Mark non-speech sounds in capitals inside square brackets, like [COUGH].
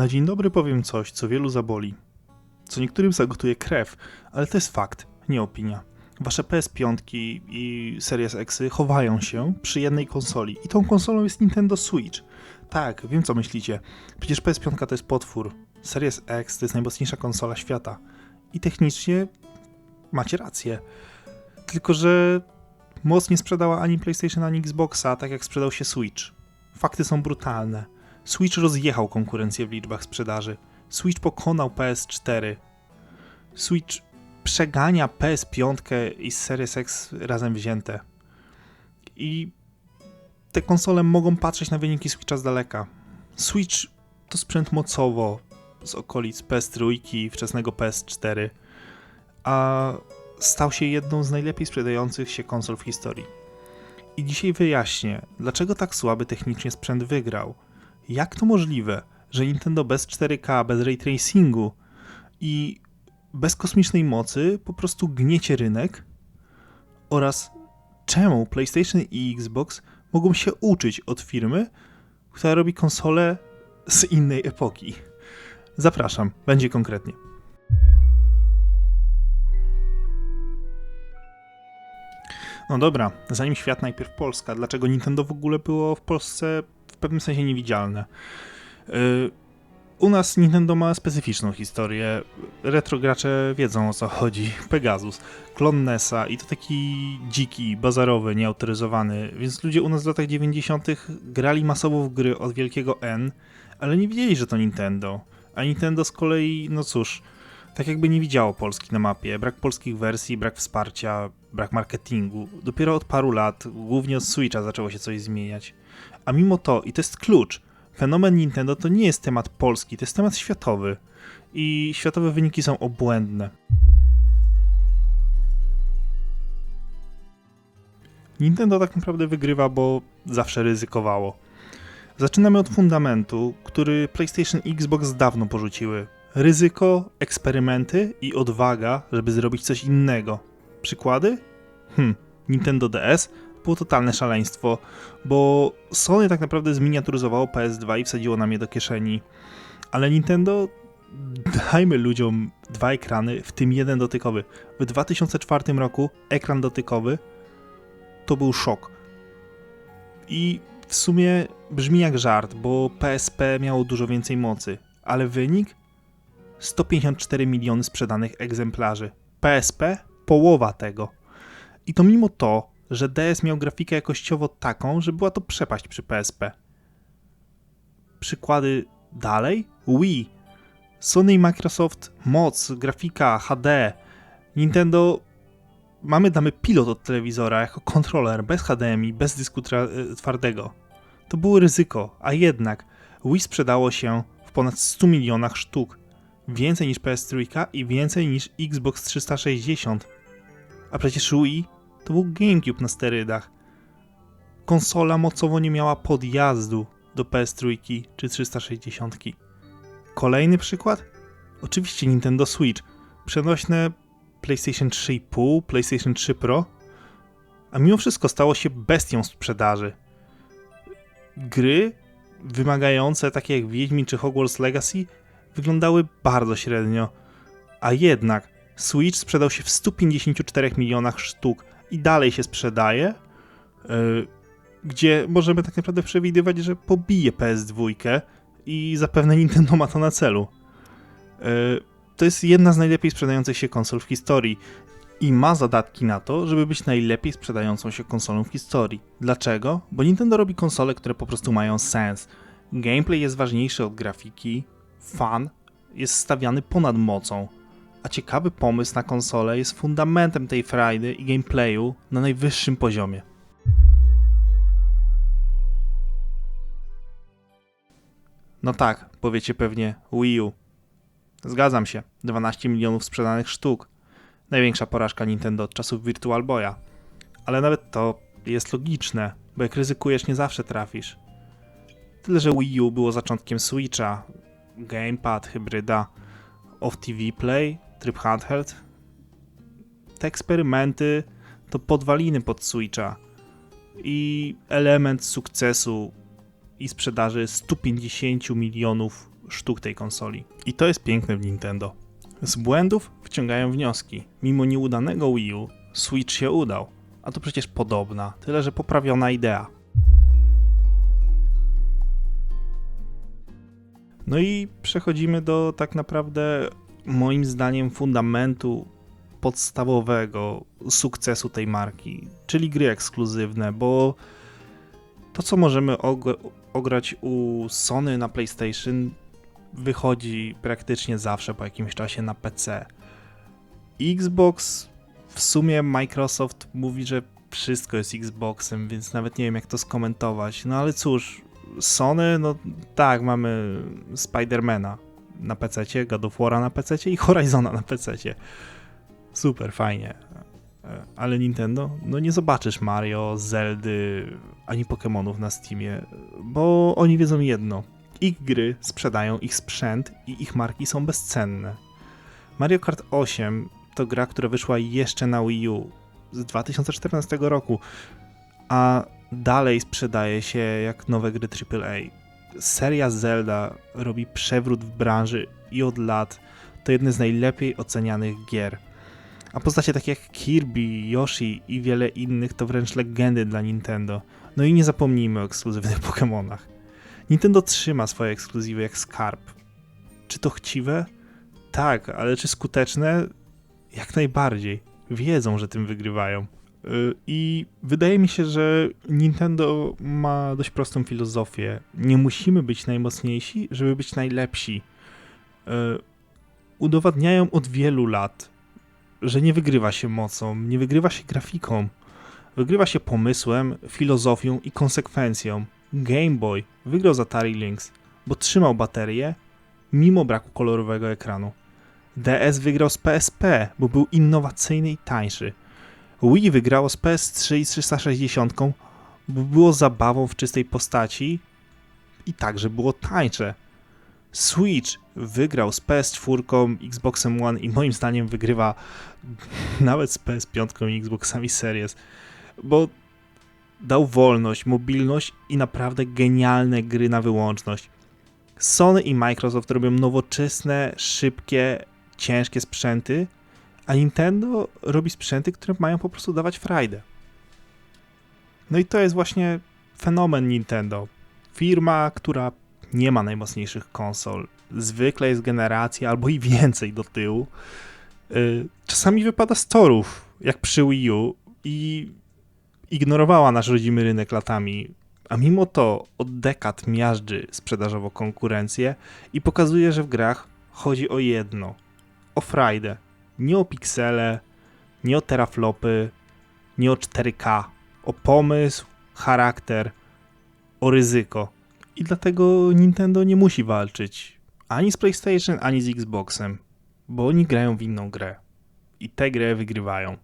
Na dzień dobry powiem coś, co wielu zaboli. Co niektórym zagotuje krew, ale to jest fakt, nie opinia. Wasze PS5 i Series X chowają się przy jednej konsoli i tą konsolą jest Nintendo Switch. Tak, wiem co myślicie. Przecież PS5 to jest potwór. Series X to jest najmocniejsza konsola świata. I technicznie macie rację. Tylko, że moc nie sprzedała ani PlayStation, ani Xboxa, tak jak sprzedał się Switch. Fakty są brutalne. Switch rozjechał konkurencję w liczbach sprzedaży. Switch pokonał PS4. Switch przegania PS5 i Series X razem wzięte. I te konsole mogą patrzeć na wyniki Switcha z daleka. Switch to sprzęt mocowo z okolic PS3, wczesnego PS4, a stał się jedną z najlepiej sprzedających się konsol w historii. I dzisiaj wyjaśnię, dlaczego tak słaby technicznie sprzęt wygrał. Jak to możliwe, że Nintendo bez 4K, bez ray tracingu i bez kosmicznej mocy po prostu gniecie rynek? Oraz czemu PlayStation i Xbox mogą się uczyć od firmy, która robi konsole z innej epoki? Zapraszam, będzie konkretnie. No dobra, zanim świat najpierw Polska, dlaczego Nintendo w ogóle było w Polsce pewnym sensie niewidzialne? Yy, u nas Nintendo ma specyficzną historię. Retro gracze wiedzą o co chodzi. Pegasus, klon NESa i to taki dziki, bazarowy, nieautoryzowany, więc ludzie u nas w latach 90. grali masowo w gry od wielkiego N, ale nie wiedzieli, że to Nintendo. A Nintendo z kolei, no cóż, tak jakby nie widziało Polski na mapie. Brak polskich wersji, brak wsparcia, brak marketingu. Dopiero od paru lat, głównie od Switcha, zaczęło się coś zmieniać. A mimo to, i to jest klucz, fenomen Nintendo to nie jest temat polski, to jest temat światowy. I światowe wyniki są obłędne. Nintendo tak naprawdę wygrywa, bo zawsze ryzykowało. Zaczynamy od fundamentu, który PlayStation i Xbox dawno porzuciły. Ryzyko, eksperymenty i odwaga, żeby zrobić coś innego. Przykłady? Hm, Nintendo DS było totalne szaleństwo, bo Sony tak naprawdę zminiaturyzowało PS2 i wsadziło nam je do kieszeni. Ale Nintendo dajmy ludziom dwa ekrany, w tym jeden dotykowy. W 2004 roku ekran dotykowy to był szok. I w sumie brzmi jak żart, bo PSP miało dużo więcej mocy, ale wynik 154 miliony sprzedanych egzemplarzy. PSP połowa tego. I to mimo to, że DS miał grafikę jakościowo taką, że była to przepaść przy PSP. Przykłady dalej? Wii. Sony i Microsoft moc, grafika, HD. Nintendo mamy damy pilot od telewizora jako kontroler, bez HDMI, bez dysku twardego. To było ryzyko, a jednak Wii sprzedało się w ponad 100 milionach sztuk. Więcej niż PS3 i więcej niż Xbox 360. A przecież Wii to był GameCube na sterydach. Konsola mocowo nie miała podjazdu do PS3 czy 360. Kolejny przykład? Oczywiście Nintendo Switch. Przenośne PlayStation 3,5, PlayStation 3 Pro, a mimo wszystko stało się bestią sprzedaży. Gry wymagające, takie jak Wiedźmin czy Hogwarts Legacy, wyglądały bardzo średnio, a jednak Switch sprzedał się w 154 milionach sztuk i dalej się sprzedaje, yy, gdzie możemy tak naprawdę przewidywać, że pobije PS2 i zapewne Nintendo ma to na celu. Yy, to jest jedna z najlepiej sprzedających się konsol w historii i ma zadatki na to, żeby być najlepiej sprzedającą się konsolą w historii. Dlaczego? Bo Nintendo robi konsole, które po prostu mają sens. Gameplay jest ważniejszy od grafiki, fan jest stawiany ponad mocą, a ciekawy pomysł na konsolę jest fundamentem tej frajdy i gameplayu na najwyższym poziomie. No tak, powiecie pewnie Wii U. Zgadzam się, 12 milionów sprzedanych sztuk. Największa porażka Nintendo od czasów Virtual Boya. Ale nawet to jest logiczne, bo jak ryzykujesz nie zawsze trafisz. Tyle, że Wii U było zaczątkiem Switcha, gamepad, hybryda, off-TV play, tryb handheld. Te eksperymenty to podwaliny pod Switcha i element sukcesu i sprzedaży 150 milionów sztuk tej konsoli. I to jest piękne w Nintendo. Z błędów wciągają wnioski. Mimo nieudanego Wii U, Switch się udał. A to przecież podobna, tyle że poprawiona idea. No i przechodzimy do tak naprawdę, moim zdaniem, fundamentu podstawowego sukcesu tej marki, czyli gry ekskluzywne, bo to, co możemy og- ograć u Sony na PlayStation, wychodzi praktycznie zawsze po jakimś czasie na PC. Xbox w sumie Microsoft mówi, że wszystko jest Xboxem, więc nawet nie wiem jak to skomentować. No ale cóż, Sony, no tak, mamy Spidermana na PC, God of War'a na PC i Horizona na PC. Super, fajnie. E, Ale Nintendo, no nie zobaczysz Mario, Zeldy, ani Pokémonów na Steamie, bo oni wiedzą jedno. Ich gry sprzedają ich sprzęt i ich marki są bezcenne. Mario Kart 8 to gra, która wyszła jeszcze na Wii U z 2014 roku, a dalej sprzedaje się jak nowe gry AAA. Seria Zelda robi przewrót w branży i od lat to jedne z najlepiej ocenianych gier. A postacie takie jak Kirby, Yoshi i wiele innych to wręcz legendy dla Nintendo. No i nie zapomnijmy o ekskluzywnych [LAUGHS] Pokémonach. Nintendo trzyma swoje ekskluzywy jak skarb. Czy to chciwe? Tak, ale czy skuteczne? Jak najbardziej. Wiedzą, że tym wygrywają. I wydaje mi się, że Nintendo ma dość prostą filozofię. Nie musimy być najmocniejsi, żeby być najlepsi. Yy, Udowadniają od wielu lat, że nie wygrywa się mocą, nie wygrywa się grafiką. Wygrywa się pomysłem, filozofią i konsekwencją. Game Boy wygrał z Atari Lynx, bo trzymał baterię mimo braku kolorowego ekranu. DS wygrał z PSP, bo był innowacyjny i tańszy. Wii wygrało z PS3 i 360, bo było zabawą w czystej postaci i także było tańsze. Switch wygrał z PS4, Xboxem One i moim zdaniem wygrywa nawet z PS5 i Xboxami Series, bo dał wolność, mobilność i naprawdę genialne gry na wyłączność. Sony i Microsoft robią nowoczesne, szybkie, ciężkie sprzęty, a Nintendo robi sprzęty, które mają po prostu dawać frajdę. No i to jest właśnie fenomen Nintendo. Firma, która nie ma najmocniejszych konsol. Zwykle jest generacja albo i więcej do tyłu. Yy, Czasami wypada z torów, jak przy Wii U i ignorowała nasz rodzimy rynek latami, a mimo to od dekad miażdży sprzedażowo konkurencję i pokazuje, że w grach chodzi o jedno, o frajdę. Nie o piksele, nie o teraflopy, nie o 4K, o pomysł, charakter, o ryzyko. I dlatego Nintendo nie musi walczyć ani z PlayStation, ani z Xboxem, bo oni grają w inną grę. I tę grę wygrywają.